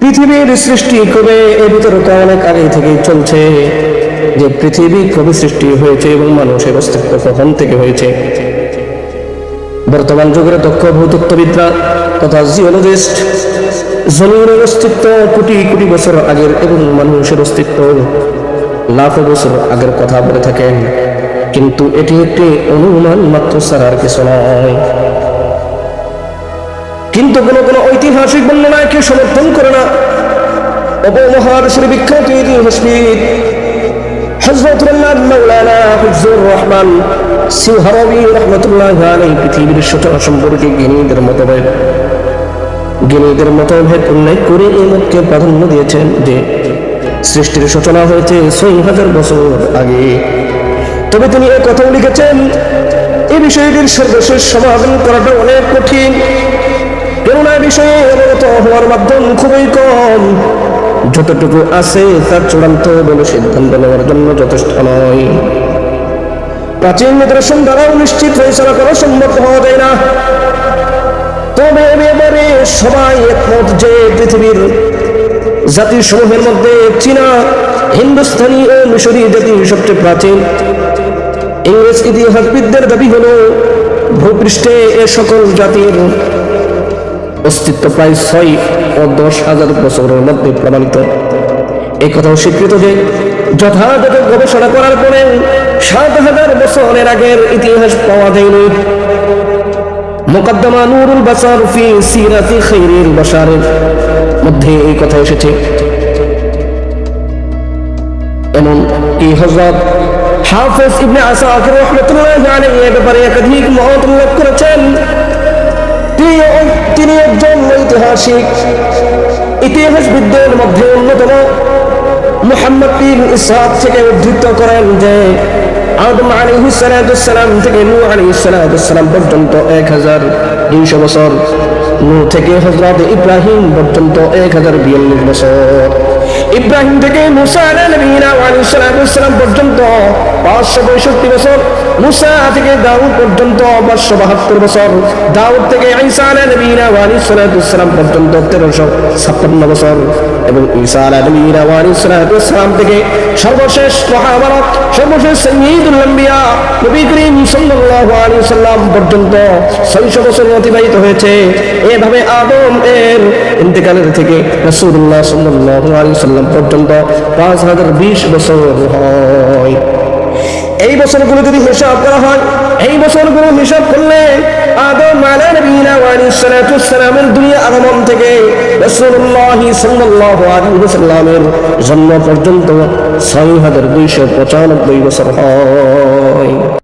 পৃথিবীর সৃষ্টি কবে এর বিতর্ক অনেক আগে থেকে চলছে? যে পৃথিবী কবে সৃষ্টি হয়েছে এবং মানুষের অস্তিত্ব কখন থেকে হয়েছে? বর্তমান যুগের দক্ষ ভূতত্ত্ববিদরা তথা জিওলজিস্ট, জমিনের অস্তিত্ব কোটি কোটি বছর আগের এবং মানুষের অস্তিত্ব লাখো বছর আগের কথা বলে থাকেন। কিন্তু এটি একটি অনুমান মাত্র ছাড়া আর কিছু নয়। কিন্তু কোনো কোনো ঐতিহাসিক বর্ণনায় কেউ সমর্থন করে না। উপমহাদেশের বিখ্যাত ইতিহাসবিদ রহমান প্রাধান্য দিয়েছেন যে সৃষ্টির সূচনা হয়েছে হাজার বছর আগে। তবে তিনি এ কথাও লিখেছেন এই বিষয়টির সর্বশেষ সমাধান করাটা অনেক কঠিন। এ বিষয়ে হওয়ার মাধ্যম খুবই কম। যতটুকু আছে তার চূড়ান্ত বলে সিদ্ধান্ত নেওয়ার জন্য যথেষ্ট নয়। প্রাচীন নিদর্শন দ্বারাও নিশ্চিত ফেসলা করা সম্ভব হওয়া যায় না। তবে এবারে সবাই একমত যে পৃথিবীর জাতির সমূহের মধ্যে চীনা, হিন্দুস্তানি ও মিশরি জাতি সবচেয়ে প্রাচীন। ইংরেজ ইতিহাসবিদদের দাবি হল, ভূপৃষ্ঠে এ সকল জাতির অস্তিত্ব প্রায় ছয় ও দশ হাজার বছরের মধ্যে প্রমাণিত। এই কথাও স্বীকৃত যে যথাযথ গবেষণা করার পরে সাত হাজার বছরের আগের ইতিহাস পাওয়া যায়নি। মোকদ্দমা নুরুল বাসার ফি সিরাতি খৈরিল বাসারের মধ্যে এই কথা এসেছে। এমন কি হযরত হাফেজ ইবনে আসাকির রাহমাতুল্লাহ আলাইহি এ ব্যাপারে একাধিক মত উল্লেখ করেছেন? তিনি একজন ঐতিহাসিক ইতিহাসবিদদের মধ্যে অন্যতম। মোহাম্মদ বিন ইসহাক থেকে উদ্ধৃত করেন যে, আদম আলী হুসালাম থেকে নু আলী সালাম পর্যন্ত এক হাজার দুইশো বছর নু থেকে হজরত ইব্রাহিম পর্যন্ত এক হাজার বিয়াল্লিশ বছর। ইব্রাহিম থেকে মুসা পর্যন্ত পাঁচশো পঁয়ষট্টি বছর, মুসা থেকে দাউদ পর্যন্ত পাঁচশো বাহাত্তর বছর, দাউদ থেকে পর্যন্ত তেরোশো ছাপ্পান্ন বছর এবং ঈসা থেকে সর্বশেষ মহাভারত, সর্বশেষ সাল্লাম পর্যন্ত ছয়শো বছর অতিবাহিত হয়েছে। এভাবে আদম এর ইন্তেকালের থেকে রাসূলুল্লাহ সাল্লাল্লাহু আলাইহি সাল্লাম পর্যন্ত পাঁচ হাজার বিশ বছর হয়। এই বছরগুলো যদি হিসাব করা হয়, এই বছরগুলো হিসাব করলে আদম আলাইহিনা ওয়া সালামের দুনিয়া আগমন থেকে রাসূলুল্লাহ সাল্লাল্লাহু আলাইহি ওয়াসাল্লামের জন্ম পর্যন্ত ছয় হাজার দুইশো পঁচানব্বই বছর হয়।